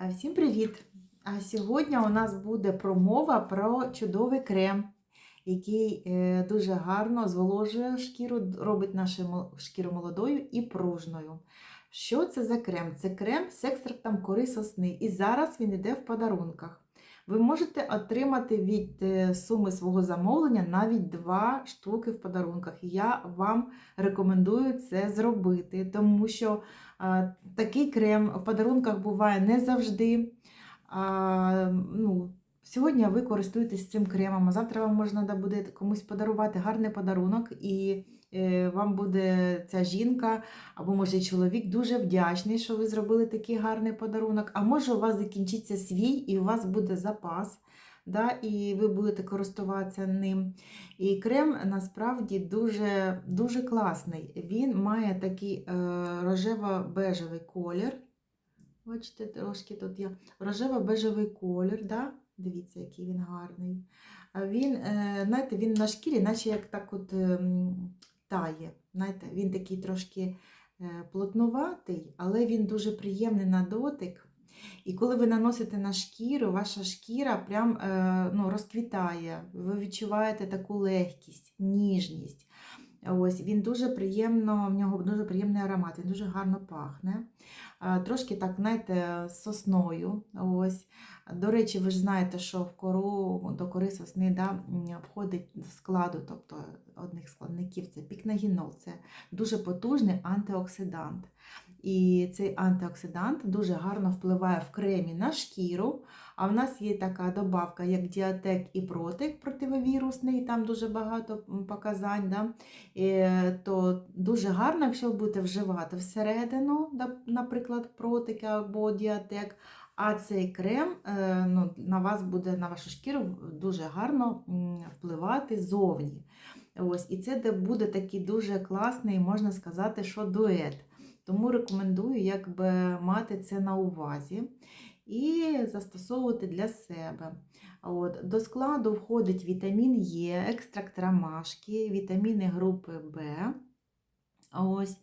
Всім привіт! А сьогодні у нас буде промова про чудовий крем, який е, дуже гарно зволожує шкіру, робить нашу шкіру молодою і пружною. Що це за крем? Це крем з екстрактом кори сосни. І зараз він йде в подарунках. Ви можете отримати від е, суми свого замовлення навіть два штуки в подарунках. Я вам рекомендую це зробити, тому що такий крем в подарунках буває не завжди. А, ну, сьогодні ви користуєтесь цим кремом, а завтра вам можна буде комусь подарувати гарний подарунок, і е, вам буде ця жінка або може чоловік дуже вдячний, що ви зробили такий гарний подарунок. А може у вас закінчиться свій, і у вас буде запас. Да, і ви будете користуватися ним. І крем насправді дуже, дуже класний. Він має такий е, рожево-бежевий колір. Бачите, трошки тут є рожево-бежевий колір. Да? Дивіться, який він гарний. Він, е, знаєте, він на шкірі, наче як так от ем, тає. Знаєте, він такий трошки е, плотнуватий, але він дуже приємний на дотик. І коли ви наносите на шкіру, ваша шкіра прям е, ну, розквітає. Ви відчуваєте таку легкість, ніжність. Ось Він дуже приємно, в нього дуже приємний аромат, він дуже гарно пахне. Трошки так, знаєте, сосною. Ось. До речі, ви ж знаєте, що в кору, до кори сосни да, входить в складу, тобто одних складників це пікнагінол, це дуже потужний антиоксидант. І цей антиоксидант дуже гарно впливає в кремі на шкіру. А в нас є така добавка, як діатек і протик противовірусний, там дуже багато показань. Да? Е, То дуже гарно, якщо ви будете вживати всередину, наприклад, протик або діатек. А цей крем е, ну, на вас буде, на вашу шкіру дуже гарно впливати зовні. Ось, і це буде такий дуже класний, можна сказати, що дует. Тому рекомендую якби, мати це на увазі і застосовувати для себе. От, до складу входить вітамін Е, екстракт ромашки, вітаміни групи В. Ось.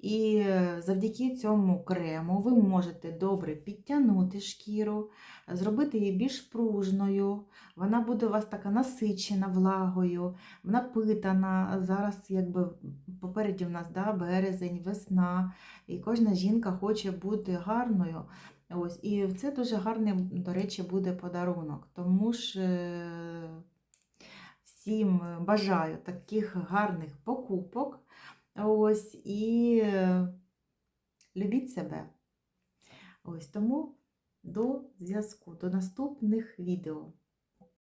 І е, завдяки цьому крему ви можете добре підтягнути шкіру, зробити її більш пружною. Вона буде у вас така насичена влагою, напитана. Зараз, якби попереді в нас да, березень, весна, і кожна жінка хоче бути гарною. Ось, і це дуже гарний, до речі, буде подарунок. Тому ж е, всім бажаю таких гарних покупок. Ось, і е, любіть себе. Ось тому до зв'язку, до наступних відео.